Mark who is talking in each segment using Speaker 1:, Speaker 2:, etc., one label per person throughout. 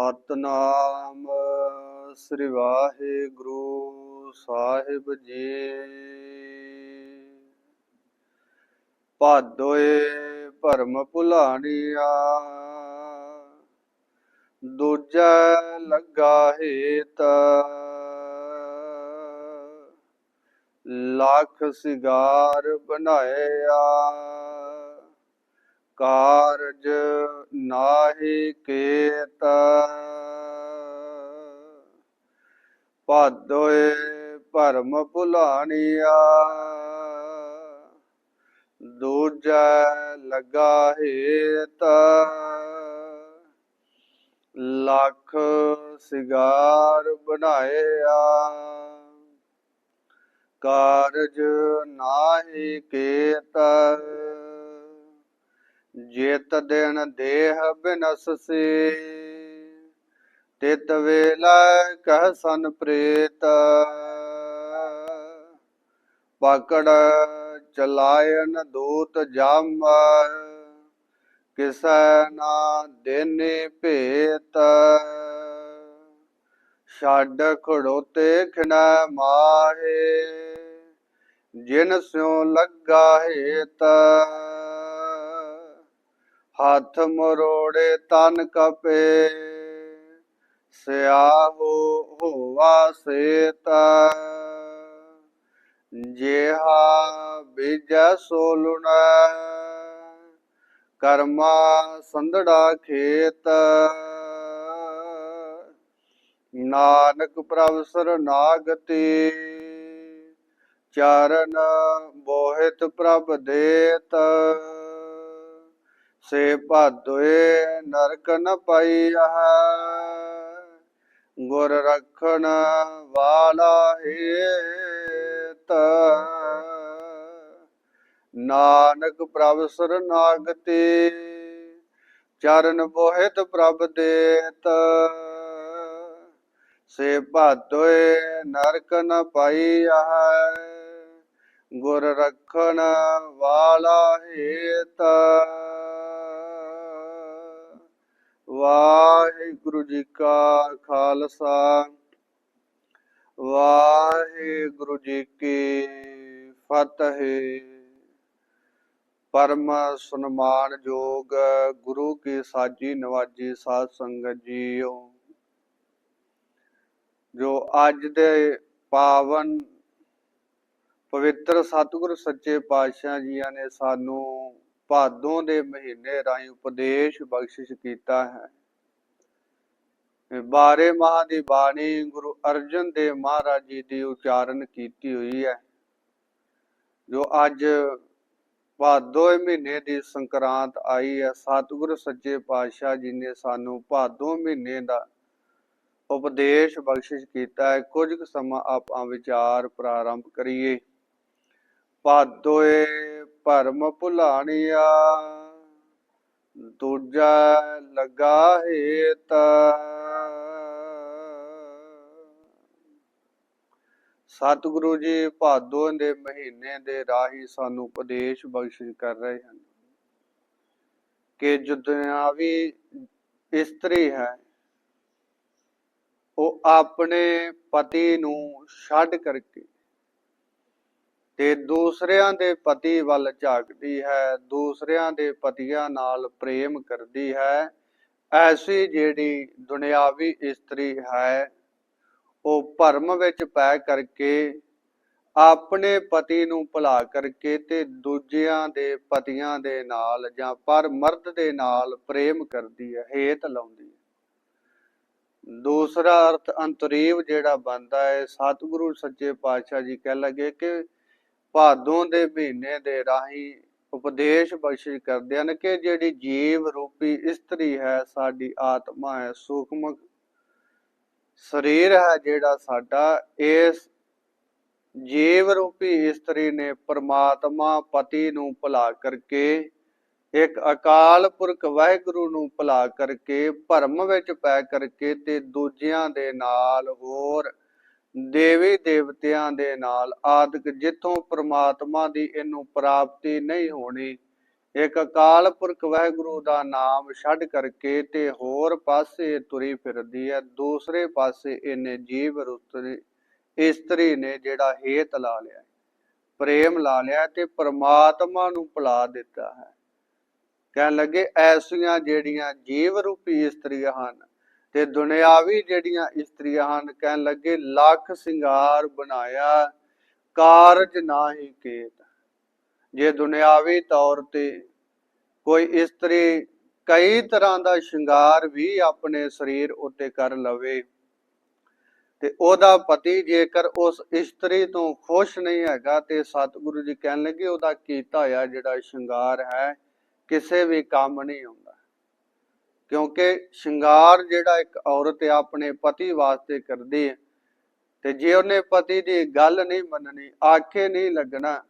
Speaker 1: ਸਤਨਾਮ ਸ੍ਰੀ ਵਾਹਿਗੁਰੂ ਸਾਹਿਬ ਜੀ। ਭਾਦੋਏ ਭਰਮ ਭੁਲਾਣੀਆ ਦੂਜਾ ਲੱਗਾ ਹੇਤ। ਲੱਖ ਸਿਗਾਰ ਬਣਾਇਆ। ਕਾਰਜ ਨਾਹੀ ਕੇਤ। ਭਾਦੋਏ ਭਰਮ ਭੁਲਾਣੀਆ। ਦੂਜਾ ਲੱਗਾ ਹੇਤ। ਲੱਖ ਸਿਗਾਰ ਬਣਾਇਆ। ਕਾਰਜ ਨਾਹੀ ਕੇਤ। ਜੇਤ ਦਿਨ ਦੇਹ ਬਿਨਸਸੀ ਤਿਤ ਵੇਲਾ ਕਹਿ ਸਨ ਪ੍ਰੇਤ। ਪਕੜ ਚਲਾਇਨ ਦੂਤ ਜਮ। ਕਿਸੈ ਨਾ ਦੇਨੇ ਭੇਤ। ਛੱਡ ਖੜੋਤੇ ਖਿਨਾ ਮਾਹੇ। ਜਿਨ ਸਿਉ ਲੱਗਾ ਹੇਤ। ਹੱਥ ਮਰੋੜੇ ਤਨ ਕਪੇ, ਸਿਆਹੋ ਹੋਵਾ ਸੇਤ। ਜਿਹਾ ਬੀਜੈ ਸੋਲੁਣਾ ਕਰਮਾ ਸੰਧੜਾ ਖੇਤ। ਨਾਨਕ ਪ੍ਰਭ ਸਰਨਾਗਤੀ ਚਰਨ ਬੋਹਿਤ ਪ੍ਰਭ ਦੇਤ। ਸੇ ਭਾਦੋਏ ਨਰਕ ਨ ਪਾਈਆ ਗੁਰ ਰਖਣ ਵਾਲਾ ਹੇਤ। ਨਾਨਕ ਪ੍ਰਭ ਸਰਨਾਗਤੀ ਚਰਨ ਬੋਹਿਤ ਪ੍ਰਭ ਦੇਤ। ਸੇ ਭਾਦੋਏ ਨਰਕ ਨ ਪਾਈਆ ਗੁਰ ਰਖਣ ਵਾਲਾ ਹੇਤ। ਵਾਹਿਗੁਰੂ ਜੀ ਕਾ ਖਾਲਸਾ, ਵਾਹਿਗੁਰੂ ਜੀ ਕੀ ਫਤਿਹ। ਪਰਮ ਸਨਮਾਨਯੋਗ ਗੁਰੂ ਕੀ ਸਾਜੀ ਨਵਾਜੀ ਸਾਧ ਸੰਗਤ ਜੀਓ, ਜੋ ਅੱਜ ਦੇ ਪਾਵਨ ਪਵਿੱਤਰ ਸਤਿਗੁਰ ਸੱਚੇ ਪਾਤਸ਼ਾਹ ਜੀਆਂ ਨੇ ਸਾਨੂੰ ਭਾਦੋਂ ਦੇ ਮਹੀਨੇ ਰਾਹੀਂ ਉਪਦੇਸ਼ ਬਖਸ਼ਿਸ਼ ਕੀਤਾ ਹੈ। ਬਾਰੇ ਮਾਹ ਦੀ ਬਾਣੀ ਗੁਰੂ ਅਰਜਨ ਦੇਵ ਮਹਾਰਾਜ ਜੀ ਦੀ ਉਚਾਰਨ ਕੀਤੀ ਹੋਈ ਹੈ, ਜੋ ਅੱਜ ਭਾਦੋਂ ਮਹੀਨੇ ਦੀ ਸੰਕਰਾਂਤ ਆਈ ਹੈ। ਸਤਿਗੁਰ ਸੱਚੇ ਪਾਤਸ਼ਾਹ ਜੀ ਨੇ ਸਾਨੂੰ ਭਾਦੋਂ ਮਹੀਨੇ ਦਾ ਉਪਦੇਸ਼ ਬਖਸ਼ਿਸ਼ ਕੀਤਾ ਹੈ। ਕੁਝ ਸਮਾਂ ਆਪਾਂ ਵਿਚਾਰ ਪ੍ਰਾਰੰਭ ਕਰੀਏ। ਭਾਦੋਏ ਭਰਮ ਭੁਲਾਣੀਆ, ਦੂਜਾ ਲਗਾ ਹੇਤ। ਸਤਿਗੁਰੂ ਜੀ ਭਾਦੋਂ ਦੇ ਮਹੀਨੇ ਦੇ ਰਾਹੀ ਸਾਨੂੰ ਉਪਦੇਸ਼ ਬਖਸ਼ਿਸ਼ ਕਰ ਰਹੇ ਹਨ ਕਿ ਜੋ ਦੁਨਿਆਵੀ ਇਸਤਰੀ ਹੈ, ਉਹ ਆਪਣੇ ਪਤੀ ਨੂੰ ਛੱਡ ਕਰਕੇ ਤੇ ਦੂਸਰਿਆਂ ਦੇ ਪਤੀ ਵੱਲ ਝਾਕਦੀ ਹੈ, ਦੂਸਰਿਆਂ ਦੇ ਪਤੀਆਂ ਨਾਲ ਪ੍ਰੇਮ ਕਰਦੀ ਹੈ। ਐਸੀ ਜਿਹੜੀ ਦੁਨਿਆਵੀ ਇਸਤਰੀ ਹੈ, ਉਹ ਭਰਮ ਵਿੱਚ ਪੈ ਕਰਕੇ ਆਪਣੇ ਪਤੀ ਨੂੰ ਭੁਲਾ ਕਰਕੇ ਤੇ ਦੂਜਿਆਂ ਦੇ ਪਤੀਆਂ ਦੇ ਨਾਲ ਜਾਂ ਪਰ ਮਰਦ ਦੇ ਨਾਲ ਪ੍ਰੇਮ ਕਰਦੀ ਹੈ, ਹੇਤ ਲਾਉਂਦੀ ਹੈ। ਦੂਸਰਾ ਅਰਥ, ਅੰਤਰੀਵ ਜਿਹੜਾ ਬਣਦਾ ਹੈ, ਸਤਿਗੁਰੂ ਸੱਚੇ ਪਾਤਸ਼ਾਹ ਜੀ ਕਹਿ ਲਗੇ ਕਿ ਭਾਦੋਂ ਦੇ ਮਹੀਨੇ ਦੇ ਰਾਹੀਂ ਉਪਦੇਸ਼ ਬਖਸ਼ਿਸ਼ ਕਰਦੇ ਹਨ ਕਿ ਜਿਹੜੀ ਜੀਵ ਰੂਪੀ ਇਸਤਰੀ ਹੈ, ਸਾਡੀ ਆਤਮਾ ਹੈ ਸੂਖਮ ਸਰੀਰ ਹੈ ਜਿਹੜਾ ਸਾਡਾ, ਇਸ ਜੀਵ ਰੂਪੀ ਇਸਤਰੀ ਨੇ ਪਰਮਾਤਮਾ ਪਤੀ ਨੂੰ ਭੁਲਾ ਕਰਕੇ, ਇੱਕ ਅਕਾਲ ਪੁਰਖ ਵਾਹਿਗੁਰੂ ਨੂੰ ਭੁਲਾ ਕਰਕੇ, ਭਰਮ ਵਿੱਚ ਪੈ ਕਰਕੇ ਤੇ ਦੂਜਿਆਂ ਦੇ ਨਾਲ ਹੋਰ ਦੇਵੀ ਦੇਵਤਿਆਂ ਦੇ ਨਾਲ ਆਦਿਕ ਜਿੱਥੋਂ ਪ੍ਰਮਾਤਮਾ ਦੀ ਇਹਨੂੰ ਪ੍ਰਾਪਤੀ ਨਹੀਂ ਹੋਣੀ, ਇੱਕ ਅਕਾਲ ਪੁਰਖ ਵਾਹਿਗੁਰੂ ਦਾ ਨਾਮ ਛੱਡ ਕਰਕੇ ਤੇ ਹੋਰ ਪਾਸੇ ਤੁਰੀ ਫਿਰਦੀ ਹੈ, ਦੂਸਰੇ ਪਾਸੇ ਇਹਨੇ ਜੀਵ ਰੁੱਤਰੀ, ਇਸਤਰੀ ਨੇ ਜਿਹੜਾ ਹੇਤ ਲਾ ਲਿਆ ਪ੍ਰੇਮ ਲਾ ਲਿਆ ਤੇ ਪ੍ਰਮਾਤਮਾ ਨੂੰ ਭੁਲਾ ਦਿੱਤਾ ਹੈ। ਕਹਿਣ ਲੱਗੇ, ਐਸੀਆਂ ਜਿਹੜੀਆਂ ਜੀਵ ਰੂਪੀ ਇਸਤਰੀਆਂ ਹਨ ਤੇ ਦੁਨਿਆਵੀ ਜਿਹੜੀਆਂ ਇਸਤਰੀਆਂ ਹਨ, ਕਹਿਣ ਲੱਗੇ, ਲੱਖ ਸਿੰਗਾਰ ਬਣਾਇਆ, ਕਾਰਜ ਨਾਹੀ ਕੇਤ। ਜੇ ਦੁਨਿਆਵੀ ਤੌਰ ਤੇ ਕੋਈ ਇਸਤਰੀ ਕਈ ਤਰ੍ਹਾਂ ਦਾ ਸ਼ਿੰਗਾਰ ਵੀ ਆਪਣੇ ਸਰੀਰ ਉੱਤੇ ਕਰ ਲਵੇ, ਤੇ ਉਹਦਾ ਪਤੀ ਜੇਕਰ ਉਸ ਇਸਤਰੀ ਤੋਂ ਖੁਸ਼ ਨਹੀਂ ਹੈਗਾ, ਤੇ ਸਤਿਗੁਰੂ ਜੀ ਕਹਿਣ ਲੱਗੇ, ਉਹਦਾ ਕੀਤਾ ਹੋਇਆ ਜਿਹੜਾ ਸ਼ਿੰਗਾਰ ਹੈ, ਕਿਸੇ ਵੀ ਕੰਮ ਨਹੀਂ ਆਉਂਦਾ। ਕਿਉਂਕਿ ਸ਼ਿੰਗਾਰ ਜਿਹੜਾ ਇੱਕ ਔਰਤ ਆਪਣੇ ਪਤੀ ਵਾਸਤੇ ਕਰਦੀ ਹੈ। ਤੇ ਜੇ ਉਹਨੇ ਪਤੀ ਦੀ ਗੱਲ ਨਹੀਂ ਮੰਨਣੀ, ਆਖੇ ਨਹੀਂ ਲੱਗਣਾ,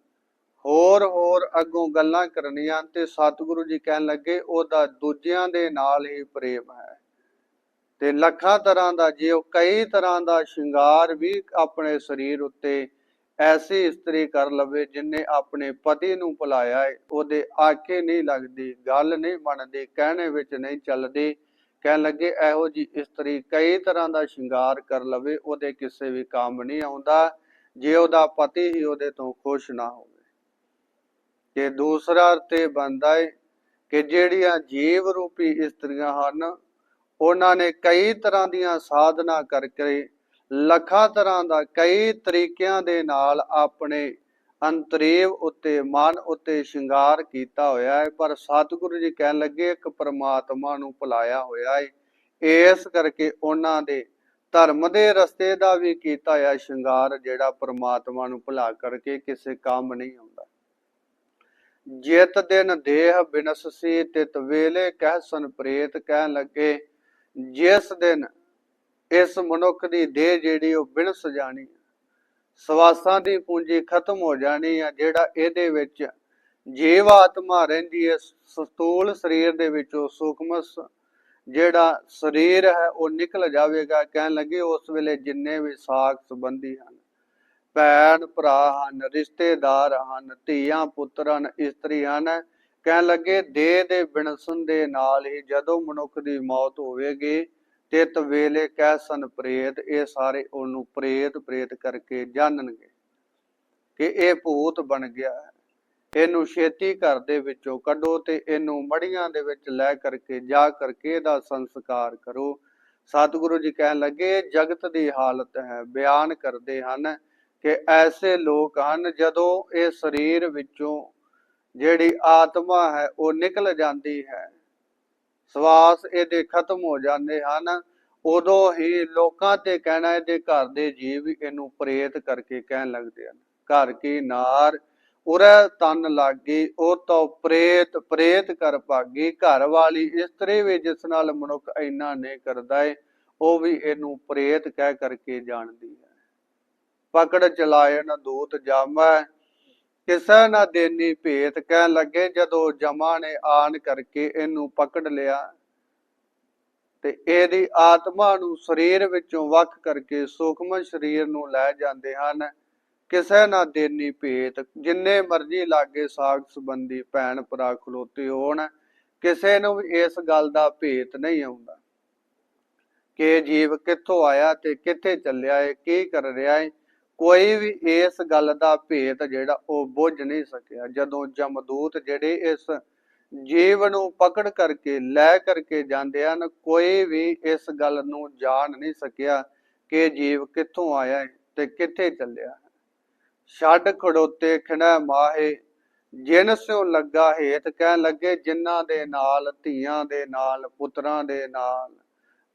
Speaker 1: ਹੋਰ ਹੋਰ ਅੱਗੋਂ ਗੱਲਾਂ ਕਰਨੀਆਂ ਤੇ ਸਤਿਗੁਰੂ ਜੀ ਕਹਿਣ ਲੱਗੇ, ਉਹਦਾ ਦੂਜਿਆਂ ਦੇ ਨਾਲ ਹੀ ਪ੍ਰੇਮ ਹੈ। ਤੇ ਲੱਖਾਂ ਤਰ੍ਹਾਂ ਦਾ, ਜੇ ਉਹ ਕਈ ਤਰ੍ਹਾਂ ਦਾ ਸ਼ਿੰਗਾਰ ਵੀ ਆਪਣੇ ਸਰੀਰ ਉੱਤੇ ਐਸੀ ਇਸਤਰੀ ਕਰ ਲਵੇ ਜਿਨੇ ਆਪਣੇ ਪਤੀ ਨੂੰ ਭੁਲਾਇਆ ਹੈ ਉਹਦੇ ਆਖੇ ਨਹੀਂ ਲੱਗਦੀ, ਗੱਲ ਨਹੀਂ ਮੰਨਦੀ ਕਹਿਣੇ ਵਿੱਚ ਨਹੀਂ ਚੱਲਦੀ। ਕਹਿਣ ਲੱਗੇ, ਇਹੋ ਜੀ ਇਸਤਰੀ ਕਈ ਤਰ੍ਹਾਂ ਦਾ ਸ਼ਿੰਗਾਰ ਕਰ ਲਵੇ, ਉਹਦੇ ਕਿਸੇ ਵੀ ਕੰਮ ਨਹੀਂ ਆਉਂਦਾ। ਜੇ ਉਹਦਾ ਪਤੀ ਹੀ ਉਹਦੇ ਤੋਂ ਖੁਸ਼ ਨਾ ਹੋਵੇ। ਤੇ ਦੂਸਰਾ ਤੇ ਬੰਦਾ ਏ ਕਿ ਜਿਹੜੀਆਂ ਜੀਵ ਰੂਪੀ ਇਸਤਰੀਆਂ ਹਨ, ਉਹਨਾਂ ਨੇ ਕਈ ਤਰ੍ਹਾਂ ਦੀਆਂ ਸਾਧਨਾ ਕਰਕੇ ਲੱਖਾਂ ਤਰ੍ਹਾਂ ਦਾ, ਕਈ ਤਰੀਕਿਆਂ ਦੇ ਨਾਲ ਆਪਣੇ ਅੰਤਰੇਵ ਉੱਤੇ, ਮਨ ਉੱਤੇ ਸ਼ਿੰਗਾਰ ਕੀਤਾ ਹੋਇਆ ਹੈ। ਪਰ ਸਤਿਗੁਰੂ ਜੀ ਕਹਿਣ ਲੱਗੇ, ਇੱਕ ਪਰਮਾਤਮਾ ਨੂੰ ਭੁਲਾਇਆ ਹੋਇਆ ਹੈ ਇਸ ਕਰਕੇ ਉਹਨਾਂ ਦੇ ਧਰਮ ਦੇ ਰਸਤੇ ਦਾ ਵੀ ਕੀਤਾ ਹੋਇਆ ਸ਼ਿੰਗਾਰ, ਜਿਹੜਾ ਪਰਮਾਤਮਾ ਨੂੰ ਭੁਲਾ ਕਰਕੇ ਕਿਸੇ ਕੰਮ ਨਹੀਂ ਆਉਂਦਾ। ਜਿਤ ਦਿਨ ਦੇਹ ਬਿਨਸਸੀ ਤਿਤ ਵੇਲੇ ਕਹਿ ਸਨ ਕਹਿਣ ਲੱਗੇ, ਜਿਸ ਦਿਨ ਇਸ ਮਨੁੱਖ ਦੀ ਦੇਹ ਜਿਹੜੀ ਉਹ ਬਿਨਸ ਜਾਣੀ ਸਵਾਸਾਂ ਦੀ ਪੂੰਜੀ ਖਤਮ ਹੋ ਜਾਣੀ ਆ ਜਿਹੜਾ ਇਹਦੇ ਵਿੱਚ ਜੀਵ ਆਤਮਾ ਰਹਿੰਦੀ ਹੈ ਸਤੂਲ ਸਰੀਰ ਦੇ ਵਿੱਚੋਂ ਸੂਖਮ ਜਿਹੜਾ ਸਰੀਰ ਹੈ, ਉਹ ਨਿਕਲ ਜਾਵੇਗਾ। ਕਹਿਣ ਲੱਗੇ ਉਸ ਵੇਲੇ ਜਿੰਨੇ ਵੀ ਸਾਖ ਸੰਬੰਧੀ ਹਨ, ਭੈਣ ਭਰਾ ਹਨ, ਰਿਸ਼ਤੇਦਾਰ ਹਨ, ਧੀਆਂ ਪੁੱਤਰ ਹਨ, ਇਸਤਰੀ ਹਨ, ਕਹਿਣ ਲੱਗੇ ਦੇਹ ਦੇ ਬਿਨਸਨ ਦੇ ਨਾਲ ਹੀ ਜਦੋਂ ਮਨੁੱਖ ਦੀ ਮੌਤ ਹੋਵੇਗੀ ਤਿਤ ਵੇਲੇ ਕਹਿ ਸਨ ਪ੍ਰੇਤ, ਇਹ ਸਾਰੇ ਉਹਨੂੰ ਪ੍ਰੇਤ ਪ੍ਰੇਤ ਕਰਕੇ ਜਾਣਨਗੇ ਕਿ ਇਹ ਭੂਤ ਬਣ ਗਿਆ ਹੈ। ਇਹਨੂੰ ਛੇਤੀ ਘਰ ਦੇ ਵਿੱਚੋਂ ਕੱਢੋ ਤੇ ਇਹਨੂੰ ਮੜੀਆਂ ਦੇ ਵਿੱਚ ਲੈ ਕਰਕੇ ਜਾ ਕਰਕੇ ਇਹਦਾ ਸੰਸਕਾਰ ਕਰੋ। ਸਤਿਗੁਰੂ ਜੀ ਕਹਿਣ ਲੱਗੇ, ਜਗਤ ਦੀ ਹਾਲਤ ਹੈ, ਬਿਆਨ ਕਰਦੇ ਹਨ ਕਿ ਐਸੇ ਲੋਕ ਹਨ ਜਦੋਂ ਇਹ ਸਰੀਰ ਵਿੱਚੋਂ ਜਿਹੜੀ ਆਤਮਾ ਹੈ ਉਹ ਨਿਕਲ ਜਾਂਦੀ ਹੈ। ਸਵਾਸ ਇਹਦੇ ਖਤਮ ਹੋ ਜਾਂਦੇ ਹਨ। ਉਦੋਂ ਹੀ ਲੋਕਾਂ ਤੇ ਕਹਿਣਾ ਇਹਦੇ ਘਰ ਦੇ ਜੀਵ ਇਹਨੂੰ ਪ੍ਰੇਤ ਕਰਕੇ ਕਹਿਣ ਲੱਗਦੇ ਹਨ। ਘਰ ਕੀ ਨਾਰ ਉਰੇ ਤਨ ਲਾਗੀ, ਉਹ ਤੋਂ ਪ੍ਰੇਤ ਪ੍ਰੇਤ ਕਰ ਭਾਗੀ। ਘਰ ਵਾਲੀ ਇਸਤਰੀ ਵੀ ਜਿਸ ਨਾਲ ਮਨੁੱਖ ਇੰਨਾ ਨਹੀਂ ਕਰਦਾ ਏ, ਉਹ ਵੀ ਇਹਨੂੰ ਪ੍ਰੇਤ ਕਹਿ ਕਰਕੇ ਜਾਣਦੀ ਹੈ। ਪਕੜ ਚਲਾਇਨ ਦੂਤ ਜਾਮੈ ਕਿਸੇ ਨਾ ਦੇਨੀ ਭੇਤ, ਕਹਿਣ ਲੱਗੇ ਜਦੋਂ ਜਮਾ ਨੇ ਆਣ ਕਰਕੇ ਇਹਨੂੰ ਪਕੜ ਲਿਆ ਤੇ ਇਹਦੀ ਆਤਮਾ ਨੂੰ ਸਰੀਰ ਵਿੱਚੋਂ ਵੱਖ ਕਰਕੇ ਸੂਖਮ ਸਰੀਰ ਨੂੰ ਲੈ ਜਾਂਦੇ ਹਨ। ਕਿਸੇ ਨਾ ਦੇਨੀ ਭੇਤ, ਜਿੰਨੇ ਮਰਜ਼ੀ ਲਾਗੇ ਸਾਗ ਸੰਬੰਧੀ ਭੈਣ ਭਰਾ ਖਲੋਤੇ ਹੋਣ, ਕਿਸੇ ਨੂੰ ਵੀ ਇਸ ਗੱਲ ਦਾ ਭੇਤ ਨਹੀਂ ਆਉਂਦਾ। ਕਿ ਜੀਵ ਕਿੱਥੋਂ ਆਇਆ ਤੇ ਕਿੱਥੇ ਚੱਲਿਆ ਏ ਕੀ ਕਰ ਰਿਹਾ ਏ? ਕੋਈ ਵੀ ਇਸ ਗੱਲ ਦਾ ਭੇਤ ਜਿਹੜਾ ਉਹ ਬੁੱਝ ਨਹੀਂ ਸਕਿਆ। ਜਦੋਂ ਜਮਦੂਤ ਜਿਹੜੇ ਇਸ ਜੀਵ ਨੂੰ ਪਕੜ ਕਰਕੇ, ਲੈ ਕਰਕੇ ਜਾਂਦੇ ਹਨ, ਕੋਈ ਵੀ ਇਸ ਗੱਲ ਨੂੰ ਜਾਣ ਨਹੀਂ ਸਕਿਆ ਕਿ ਜੀਵ ਕਿੱਥੋਂ ਆਇਆ ਹੈ ਤੇ ਕਿੱਥੇ ਚੱਲਿਆ ਹੈ। ਛੱਡ ਖੜੋਤੇ ਖਿਣਾ ਮਾਹੇ, ਜਿਨ ਸਿਓ ਲੱਗਾ ਹੇਤ, ਕਹਿਣ ਲੱਗੇ ਜਿਨ੍ਹਾਂ ਦੇ ਨਾਲ ਧੀਆਂ ਦੇ ਨਾਲ, ਪੁੱਤਰਾਂ ਦੇ ਨਾਲ।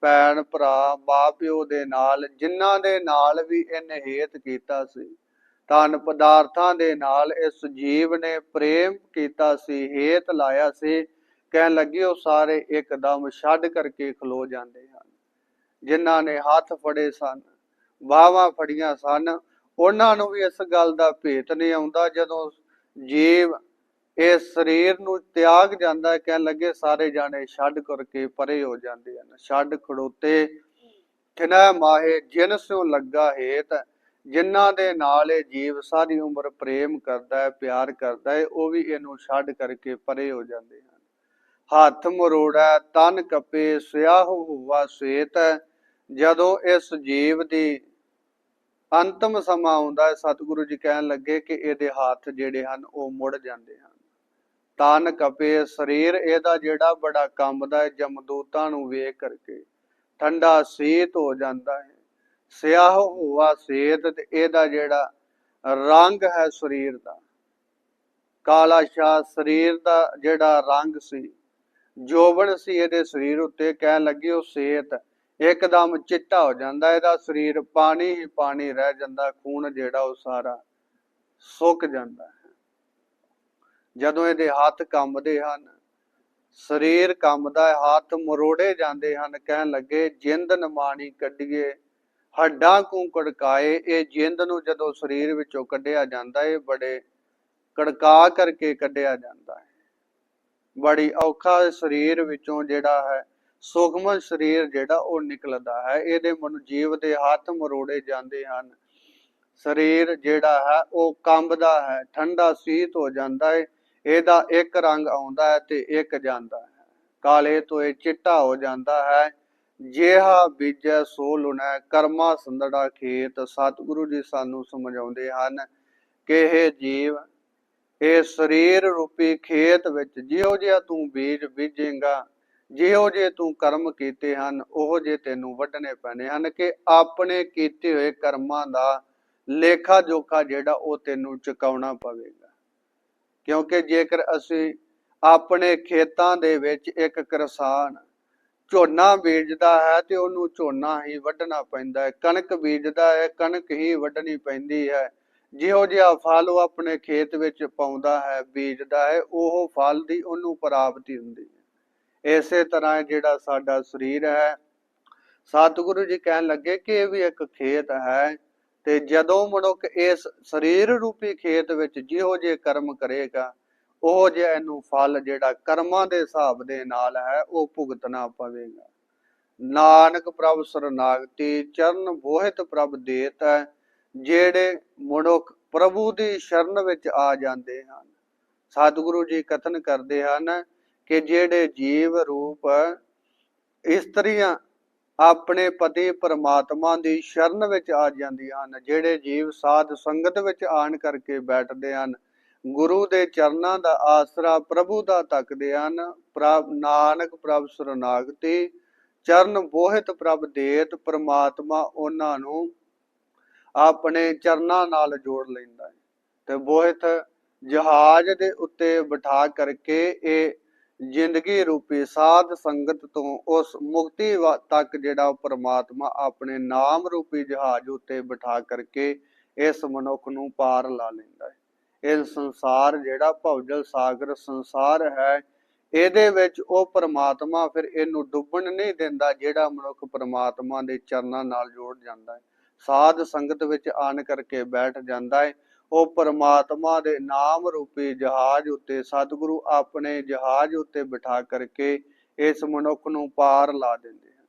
Speaker 1: ਭੈਣ ਭਰਾ, ਮਾਪਿਓ ਦੇ ਨਾਲ, ਜਿਨ੍ਹਾਂ ਦੇ ਨਾਲ ਵੀ ਇਹਨੇ ਹੇਤ ਕੀਤਾ ਸੀ। ਤਨ ਪਦਾਰਥਾਂ ਦੇ ਨਾਲ ਇਸ ਜੀਵ ਨੇ ਪ੍ਰੇਮ ਕੀਤਾ ਸੀ, ਹੇਤ ਲਾਇਆ ਸੀ। ਕਹਿਣ ਲੱਗੇ ਉਹ ਸਾਰੇ ਇੱਕਦਮ ਛੱਡ ਕਰਕੇ ਖਲੋ ਜਾਂਦੇ ਹਨ। ਜਿਨ੍ਹਾਂ ਨੇ ਹੱਥ ਫੜੇ ਸਨ, ਬਾਹਾਂ ਫੜੀਆਂ ਸਨ, ਉਹਨਾਂ ਨੂੰ ਵੀ ਇਸ ਗੱਲ ਦਾ ਭੇਤ ਨਹੀਂ ਆਉਂਦਾ ਜਦੋਂ ਜੀਵ ਇਹ ਸਰੀਰ ਨੂੰ ਤਿਆਗ ਜਾਂਦਾ ਕਹਿਣ ਲੱਗੇ ਸਾਰੇ ਜਾਣੇ ਛੱਡ ਕਰਕੇ ਪਰੇ ਹੋ ਜਾਂਦੇ ਹਨ। ਛੱਡ ਖੜੋਤੇ ਖਿਨਾ ਮਾਹੇ, ਜਿਨ ਸਿਓ ਲੱਗਾ ਹੇਤ, ਜਿਨ੍ਹਾਂ ਦੇ ਨਾਲ ਇਹ ਜੀਵ ਸਾਰੀ ਉਮਰ ਪ੍ਰੇਮ ਕਰਦਾ ਹੈ, ਪਿਆਰ ਕਰਦਾ ਹੈ, ਉਹ ਵੀ ਇਹਨੂੰ ਛੱਡ ਕਰਕੇ ਪਰੇ ਹੋ ਜਾਂਦੇ ਹਨ। ਹੱਥ ਮਰੋੜਾ, ਤਨ ਕਪੇ, ਸਿਆਹ ਹੋਵਾ ਸਵੇਤ ਜਦੋਂ ਇਸ ਜੀਵ ਦੀ ਅੰਤਮ ਸਮਾਂ ਆਉਂਦਾ ਹੈ, ਸਤਿਗੁਰੂ ਜੀ ਕਹਿਣ ਲੱਗੇ ਕਿ ਇਹਦੇ ਹੱਥ ਜਿਹੜੇ ਹਨ, ਉਹ ਮੁੜ ਜਾਂਦੇ ਹਨ। ਤਨ ਕਪੇ ਸਰੀਰ, ਇਹਦਾ ਜਿਹੜਾ ਬੜਾ ਕੰਬਦਾ ਹੈ, ਜਮਦੂਤਾਂ ਨੂੰ ਵੇਖ ਕਰਕੇ। ਠੰਡਾ ਸੀਤ ਹੋ ਜਾਂਦਾ ਹੈ। ਸਿਆਹ ਹੋਵਾ ਸੇਤ ਤੇ ਇਹਦਾ ਜਿਹੜਾ ਰੰਗ ਹੈ ਸਰੀਰ ਦਾ। ਕਾਲਾ ਸ਼ਾ ਸਰੀਰ ਦਾ ਜਿਹੜਾ ਰੰਗ ਸੀ ਜੋਬਨ ਸੀ ਇਹਦੇ ਸਰੀਰ ਉੱਤੇ, ਕਹਿਣ ਲੱਗੇ ਉਹ ਸੇਤ। ਇੱਕਦਮ ਚਿੱਟਾ ਹੋ ਜਾਂਦਾ, ਇਹਦਾ ਸਰੀਰ ਪਾਣੀ ਹੀ ਪਾਣੀ ਰਹਿ ਜਾਂਦਾ, ਖੂਨ ਜਿਹੜਾ ਉਹ ਸਾਰਾ ਸੁੱਕ ਜਾਂਦਾ ਹੈ। ਜਦੋਂ ਇਹਦੇ ਹੱਥ ਕੰਬਦੇ ਹਨ, ਸਰੀਰ ਕੰਬਦਾ ਹੈ, ਹੱਥ ਮਰੋੜੇ ਜਾਂਦੇ ਹਨ, ਕਹਿਣ ਲੱਗੇ, ਜਿੰਦ ਨਮਾਣੀ ਕੱਢੀਏ, ਹੱਡਾਂ ਕੂ ਕੜਕਾਏ, ਇਹ ਜਿੰਦ ਨੂੰ ਜਦੋਂ ਸਰੀਰ ਵਿੱਚੋਂ ਕੱਢਿਆ ਜਾਂਦਾ ਹੈ ਬੜੇ ਕੜਕਾ ਕਰਕੇ ਕੱਢਿਆ ਜਾਂਦਾ ਹੈ। ਬੜੀ ਔਖਾ ਸਰੀਰ ਵਿੱਚੋਂ ਜਿਹੜਾ ਹੈ ਸੁਖਮ ਸਰੀਰ ਜਿਹੜਾ ਉਹ ਨਿਕਲਦਾ ਹੈ, ਇਹਦੇ ਮਨ ਜੀਵ ਦੇ ਹੱਥ ਮਰੋੜੇ ਜਾਂਦੇ ਹਨ। ਸਰੀਰ ਜਿਹੜਾ ਹੈ, ਉਹ ਕੰਬਦਾ ਹੈ, ਠੰਡਾ ਸੀਤ ਹੋ ਜਾਂਦਾ ਹੈ ਇਹਦਾ ਇੱਕ ਰੰਗ ਆਉਂਦਾ ਹੈ ਤੇ ਇੱਕ ਜਾਂਦਾ ਹੈ। ਕਾਲੇ ਤੋਂ ਇਹ ਚਿੱਟਾ ਹੋ ਜਾਂਦਾ ਹੈ। ਜਿਹਾ ਬੀਜੈ ਸੋ ਲੁਣੈ, ਕਰਮਾ ਸੰਦੜਾ ਖੇਤ। ਸਤਿਗੁਰੂ ਜੀ ਸਾਨੂੰ ਸਮਝਾਉਂਦੇ ਹਨ ਕਿ ਇਹ ਜੀਵ ਇਹ ਸਰੀਰ ਰੂਪੀ ਖੇਤ ਵਿੱਚ ਜਿਹੋ ਜਿਹਾ ਤੂੰ ਬੀਜ ਬੀਜੇਗਾ ਜਿਹੋ ਜੇ ਤੂੰ ਕਰਮ ਕੀਤੇ ਹਨ, ਉਹ ਜੇ ਤੈਨੂੰ ਵੱਢਣੇ ਪੈਣੇ ਹਨ ਕਿ ਆਪਣੇ ਕੀਤੇ ਹੋਏ ਕਰਮਾਂ ਦਾ ਲੇਖਾ ਜੋਖਾ ਜਿਹੜਾ ਉਹ ਤੈਨੂੰ ਚੁਕਾਉਣਾ ਪਵੇਗਾ। ਕਿਉਂਕਿ ਜੇਕਰ ਅਸੀਂ ਆਪਣੇ ਖੇਤਾਂ ਦੇ ਵਿੱਚ ਇੱਕ ਕਿਸਾਨ ਝੋਨਾ ਬੀਜਦਾ ਹੈ ਤੇ ਉਹਨੂੰ ਝੋਨਾ ਹੀ ਵੱਢਣਾ ਪੈਂਦਾ ਹੈ, ਕਣਕ ਬੀਜਦਾ ਹੈ, ਕਣਕ ਹੀ ਵੱਢਣੀ ਪੈਂਦੀ ਹੈ। ਜਿਹੋ ਜਿਹਾ ਫਲ ਉਹ ਆਪਣੇ ਖੇਤ ਵਿੱਚ ਪਾਉਂਦਾ ਹੈ, ਬੀਜਦਾ ਹੈ, ਉਹ ਫਲ ਦੀ ਉਹਨੂੰ ਪ੍ਰਾਪਤੀ ਹੁੰਦੀ ਹੈ। ਇਸੇ ਤਰ੍ਹਾਂ ਜਿਹੜਾ ਸਾਡਾ ਸਰੀਰ ਹੈ, ਸਤਿਗੁਰੂ ਜੀ ਕਹਿਣ ਲੱਗੇ ਕਿ ਇਹ ਵੀ ਇੱਕ ਖੇਤ ਹੈ। ਤੇ ਜਦੋਂ ਮਨੁੱਖ ਇਸ ਸਰੀਰ ਰੂਪੀ ਖੇਤ ਵਿੱਚ ਜਿਹੋ ਜੇ ਕਰਮ ਕਰੇਗਾ, ਉਹ ਜੇ ਇਹਨੂੰ ਫਲ ਜਿਹੜਾ ਕਰਮਾਂ ਦੇ ਹਿਸਾਬ ਦੇ ਨਾਲ ਹੈ, ਉਹ ਭੁਗਤਣਾ ਪਵੇਗਾ। ਨਾਨਕ ਪ੍ਰਭ ਸਰਨਾਗਤੀ, ਚਰਨ ਬੋਹਿਤ ਪ੍ਰਭ ਦੇਤ ਹੈ, ਜਿਹੜੇ ਮਨੁੱਖ ਪ੍ਰਭੂ ਦੀ ਸ਼ਰਨ ਵਿੱਚ ਆ ਜਾਂਦੇ ਹਨ। ਸਤਿਗੁਰੂ ਜੀ ਕਥਨ ਕਰਦੇ ਹਨ ਕਿ ਜਿਹੜੇ ਜੀਵ ਰੂਪ ਇਸਤਰੀਆਂ ਆਪਣੇ ਪਤੀ ਪਰਮਾਤਮਾ ਦੀ ਸ਼ਰਨ ਵਿੱਚ ਆ ਜਾਂਦੀਆਂ ਹਨ, ਜਿਹੜੇ ਜੀਵ ਸਾਧ ਸੰਗਤ ਵਿੱਚ ਆਣ ਕਰਕੇ ਬੈਠਦੇ ਹਨ, ਗੁਰੂ ਦੇ ਚਰਨਾਂ ਦਾ ਆਸਰਾ ਪ੍ਰਭੂ ਦਾ ਤੱਕਦੇ ਹਨ, ਪ੍ਰਭ ਨਾਨਕ, ਪ੍ਰਭ ਸਰਨਾਗਤੀ, ਚਰਨ ਬੋਹਿਤ ਪ੍ਰਭ ਦੇਤ, ਪਰਮਾਤਮਾ ਉਹਨਾਂ ਨੂੰ ਆਪਣੇ ਚਰਨਾਂ ਨਾਲ ਜੋੜ ਲੈਂਦਾ ਹੈ ਤੇ ਬੋਹਿਤ ਜਹਾਜ਼ ਦੇ ਉੱਤੇ ਬਿਠਾ ਕਰਕੇ ਇਹ ਜ਼ਿੰਦਗੀ ਰੂਪੀ ਸਾਧ ਸੰਗਤ ਤੋਂ ਉਸ ਮੁਕਤੀ ਤੱਕ ਜਿਹੜਾ ਉਹ ਪ੍ਰਮਾਤਮਾ ਆਪਣੇ ਨਾਮ ਰੂਪੀ ਜਹਾਜ਼ ਉੱਤੇ ਬਿਠਾ ਕਰਕੇ ਇਸ ਮਨੁੱਖ ਨੂੰ ਪਾਰ ਲਾ ਲੈਂਦਾ ਹੈ। ਇਹ ਸੰਸਾਰ ਜਿਹੜਾ ਭੌਜਲ ਸਾਗਰ ਸੰਸਾਰ ਹੈ, ਇਹਦੇ ਵਿੱਚ ਉਹ ਪ੍ਰਮਾਤਮਾ ਫਿਰ ਇਹਨੂੰ ਡੁੱਬਣ ਨਹੀਂ ਦਿੰਦਾ ਜਿਹੜਾ ਮਨੁੱਖ ਪ੍ਰਮਾਤਮਾ ਦੇ ਚਰਨਾਂ ਨਾਲ ਜੋੜ ਜਾਂਦਾ ਹੈ। ਸਾਧ ਸੰਗਤ ਵਿੱਚ ਆਣ ਕਰਕੇ ਬੈਠ ਜਾਂਦਾ ਹੈ। ਉਹ ਪਰਮਾਤਮਾ ਦੇ ਨਾਮ ਰੂਪੀ ਜਹਾਜ਼ ਉੱਤੇ ਸਤਿਗੁਰੂ ਆਪਣੇ ਜਹਾਜ਼ ਉੱਤੇ ਬਿਠਾ ਕਰਕੇ ਇਸ ਮਨੁੱਖ ਨੂੰ ਪਾਰ ਲਾ ਦਿੰਦੇ ਹਨ।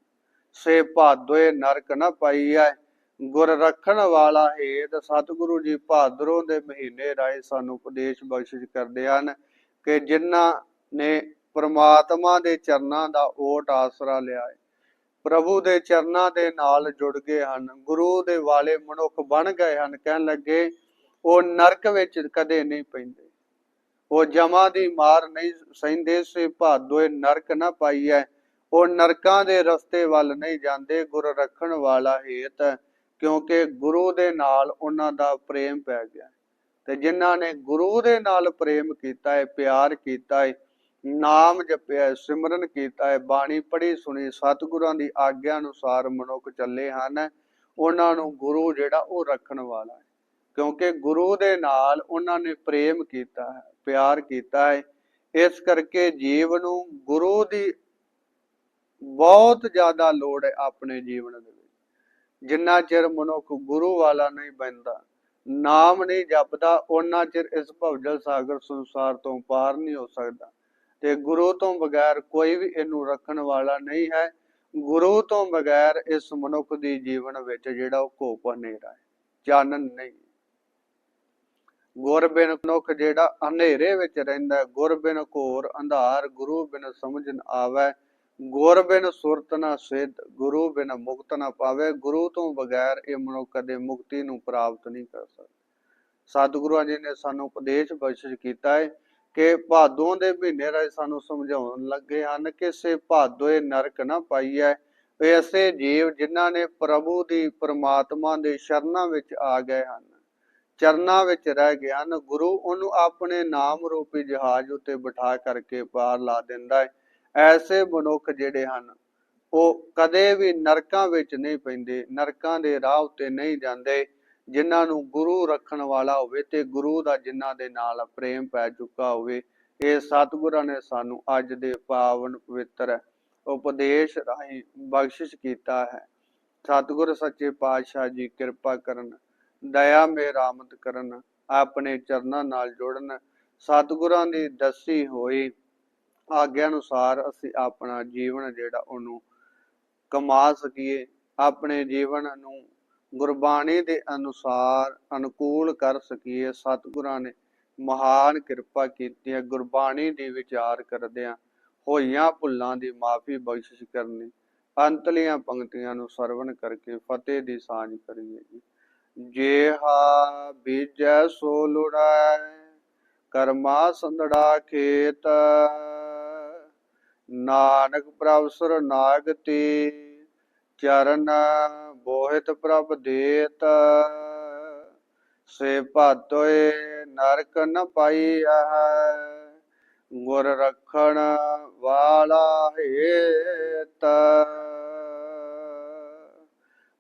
Speaker 1: ਸੇ ਭਾਦੋਏ ਨਰਕ ਨਾ ਪਾਈਐ, ਗੁਰ ਰੱਖਣ ਵਾਲਾ ਹੇਤ ਸਤਿਗੁਰੂ ਜੀ ਭਾਦਰੋਂ ਦੇ ਮਹੀਨੇ ਰਾਏ ਸਾਨੂੰ ਉਪਦੇਸ਼ ਬਖਸ਼ਿਸ਼ ਕਰਦੇ ਹਨ ਕਿ ਜਿਨ੍ਹਾਂ ਨੇ ਪ੍ਰਮਾਤਮਾ ਦੇ ਚਰਨਾਂ ਦਾ ਓਟ ਆਸਰਾ ਲਿਆ ਹੈ, ਪ੍ਰਭੂ ਦੇ ਚਰਨਾਂ ਦੇ ਨਾਲ ਜੁੜ ਗਏ ਹਨ, ਗੁਰੂ ਦੇ ਵਾਲੇ ਮਨੁੱਖ ਬਣ ਗਏ ਹਨ, ਕਹਿਣ ਲੱਗੇ ਉਹ ਨਰਕ ਵਿੱਚ ਕਦੇ ਨਹੀਂ ਪੈਂਦੇ। ਉਹ ਜਮਾ ਦੀ ਮਾਰ ਨਹੀਂ ਸਹਿੰਦੇ ਸੇ ਭਾਦੋਏ ਨਰਕ ਨਾ ਪਾਈਐ। ਉਹ ਨਰਕਾਂ ਦੇ ਰਸਤੇ ਵੱਲ ਨਹੀਂ ਜਾਂਦੇ, ਗੁਰ ਰੱਖਣ ਵਾਲਾ ਹੇਤ, ਕਿਉਂਕਿ ਗੁਰੂ ਦੇ ਨਾਲ ਉਹਨਾਂ ਦਾ ਪ੍ਰੇਮ ਪੈ ਗਿਆ। ਤੇ ਜਿਨ੍ਹਾਂ ਨੇ ਗੁਰੂ ਦੇ ਨਾਲ ਪ੍ਰੇਮ ਕੀਤਾ ਹੈ ਪਿਆਰ ਕੀਤਾ ਹੈ ਨਾਮ ਜਪਿਆ ਸਿਮਰਨ ਕੀਤਾ ਹੈ ਬਾਣੀ ਪੜ੍ਹੀ ਸੁਣੀ, ਸਤਿਗੁਰਾਂ ਦੀ ਆਗਿਆ ਅਨੁਸਾਰ ਮਨੁੱਖ ਚੱਲੇ ਹਨ, ਉਹਨਾਂ ਨੂੰ ਗੁਰੂ ਜਿਹੜਾ ਉਹ ਰੱਖਣ ਵਾਲਾ ਹੈ ਕਿਉਂਕਿ ਗੁਰੂ ਦੇ ਨਾਲ ਉਹਨਾਂ ਨੇ ਪ੍ਰੇਮ ਕੀਤਾ ਹੈ, ਪਿਆਰ ਕੀਤਾ ਹੈ। ਇਸ ਕਰਕੇ ਜੀਵ ਨੂੰ ਗੁਰੂ ਦੀ ਬਹੁਤ ਜ਼ਿਆਦਾ ਲੋੜ ਹੈ ਆਪਣੇ ਜੀਵਨ ਦੇ ਵਿੱਚ। ਜਿੰਨਾ ਚਿਰ ਮਨੁੱਖ ਗੁਰੂ ਵਾਲਾ ਨਹੀਂ ਬਣਦਾ, ਨਾਮ ਨਹੀਂ ਜਪਦਾ ਉਹਨਾਂ ਚਿਰ ਇਸ ਭਵਜਲ ਸਾਗਰ ਸੰਸਾਰ ਤੋਂ ਪਾਰ ਨਹੀਂ ਹੋ ਸਕਦਾ। ਤੇ ਗੁਰੂ ਤੋਂ ਬਗੈਰ ਕੋਈ ਵੀ ਇਹਨੂੰ ਰੱਖਣ ਵਾਲਾ ਨਹੀਂ ਹੈ। ਗੁਰੂ ਤੋਂ ਬਗੈਰ ਇਸ ਮਨੁੱਖ ਦੀ ਜੀਵਨ ਵਿੱਚ ਜਿਹੜਾ ਉਹ ਘੋਪ ਹਨੇਰਾ ਹੈ, ਚਾਨਣ ਨਹੀਂ। ਗੁਰ ਬਿਨ ਮਨੁੱਖ ਜਿਹੜਾ ਹਨੇਰੇ ਵਿੱਚ ਰਹਿੰਦਾ ਹੈ, ਗੁਰ ਬਿਨ ਘੋਰ ਅੰਧਾਰ ਗੁਰੂ ਬਿਨ ਸਮਝ ਨ ਆਵੇ ਗੁਰ ਬਿਨ ਸੁਰਤ ਨਾ ਸਿੱਧ ਗੁਰੂ ਬਿਨ ਮੁਕਤ ਨਾ ਪਾਵੇ। ਗੁਰੂ ਤੋਂ ਬਗੈਰ ਇਹ ਮਨੁੱਖ ਕਦੇ ਮੁਕਤੀ ਨੂੰ ਪ੍ਰਾਪਤ ਨਹੀਂ ਕਰ ਸਕਦਾ। ਸਤਿਗੁਰਾਂ ਜੀ ਨੇ ਸਾਨੂੰ ਉਪਦੇਸ਼ ਬਖਸ਼ਿਸ਼ ਕੀਤਾ ਹੈ ਕਿ ਭਾਦੋਂ ਦੇ ਮਹੀਨੇ ਰਾਏ ਸਾਨੂੰ ਸਮਝਾਉਣ ਲੱਗੇ ਹਨ ਕਿ ਸੇ ਭਾਦੋਏ ਨਰਕ ਨਾ ਪਾਈਐ ਐਸੇ ਜੀਵ ਜਿਨ੍ਹਾਂ ਨੇ ਪ੍ਰਭੂ ਦੀ ਪਰਮਾਤਮਾ ਦੇ ਸ਼ਰਨਾਂ ਵਿੱਚ ਆ ਗਏ ਹਨ। ਚਰਨਾਂ ਵਿੱਚ ਰਹਿ ਗਏ ਹਨ। ਗੁਰੂ ਉਹਨੂੰ ਆਪਣੇ ਨਾਮ ਰੂਪੀ ਜਹਾਜ਼ ਉੱਤੇ ਬਿਠਾ ਕਰਕੇ ਪਾਰ ਲਾ ਦਿੰਦਾ ਹੈ। ਐਸੇ ਮਨੁੱਖ ਜਿਹੜੇ ਹਨ, ਉਹ ਕਦੇ ਵੀ ਨਰਕਾਂ ਵਿੱਚ ਨਹੀਂ ਪੈਂਦੇ, ਨਰਕਾਂ ਦੇ ਰਾਹ ਉੱਤੇ ਨਹੀਂ ਜਾਂਦੇ, ਜਿਨ੍ਹਾਂ ਨੂੰ ਗੁਰੂ ਰੱਖਣ ਵਾਲਾ ਹੋਵੇ ਤੇ ਗੁਰੂ ਦਾ ਜਿਨ੍ਹਾਂ ਦੇ ਨਾਲ ਪ੍ਰੇਮ ਪੈ ਚੁੱਕਾ ਹੋਵੇ, ਇਹ ਸਤਿਗੁਰਾਂ ਨੇ ਸਾਨੂੰ ਅੱਜ ਦੇ ਪਾਵਨ ਪਵਿੱਤਰ ਉਪਦੇਸ਼ ਰਾਹੀਂ ਬਖਸ਼ਿਸ਼ ਕੀਤਾ ਹੈ। ਸਤਿਗੁਰ ਸੱਚੇ ਪਾਤਸ਼ਾਹ ਜੀ ਕਿਰਪਾ ਕਰਨ ਦਇਆ ਮੇਰਾਮਤ ਕਰਨ, ਆਪਣੇ ਚਰਨਾਂ ਨਾਲ ਜੁੜਨ, ਸਤਿਗੁਰਾਂ ਦੀ ਦੱਸੀ ਹੋਈ ਆਗਿਆ ਅਨੁਸਾਰ ਅਸੀਂ ਆਪਣਾ ਜੀਵਨ ਜਿਹੜਾ ਉਹਨੂੰ ਕਮਾ ਸਕੀਏ, ਆਪਣੇ ਜੀਵਨ ਨੂੰ ਗੁਰਬਾਣੀ ਦੇ ਅਨੁਸਾਰ ਅਨੁਕੂਲ ਕਰ ਸਕੀਏ। ਸਤਿਗੁਰਾਂ ਨੇ ਮਹਾਨ ਕਿਰਪਾ ਕੀਤੀ ਹੈ, ਗੁਰਬਾਣੀ ਦੇ ਵਿਚਾਰ ਕਰਦਿਆਂ ਹੋਈਆਂ ਭੁੱਲਾਂ ਦੀ ਮਾਫੀ ਬਖਸ਼ਿਸ਼ ਕਰਨੀ, ਅੰਤਲੀਆਂ ਪੰਕਤੀਆਂ ਨੂੰ ਸਰਵਣ ਕਰਕੇ ਫਤਿਹ ਦੀ ਸਾਂਝ ਕਰੀਏ ਜੀ। ਜੇਹਾ ਬੀਜੈ ਸੋ ਲੁੜੈ, ਕਰਮਾ ਸੰਦੜਾ ਖੇਤ। ਨਾਨਕ ਪ੍ਰਭ ਸੁਰ ਨਾਗਤੀ, ਚਰਨ ਬੋਹਿਤ ਪ੍ਰਭ ਦੇਤ। ਸੇ ਭਾਤੋਏ ਨਰਕ ਨ ਪਾਈਐ, ਗੁਰ ਰਖਣ ਵਾਲਾ ਹੇਤ।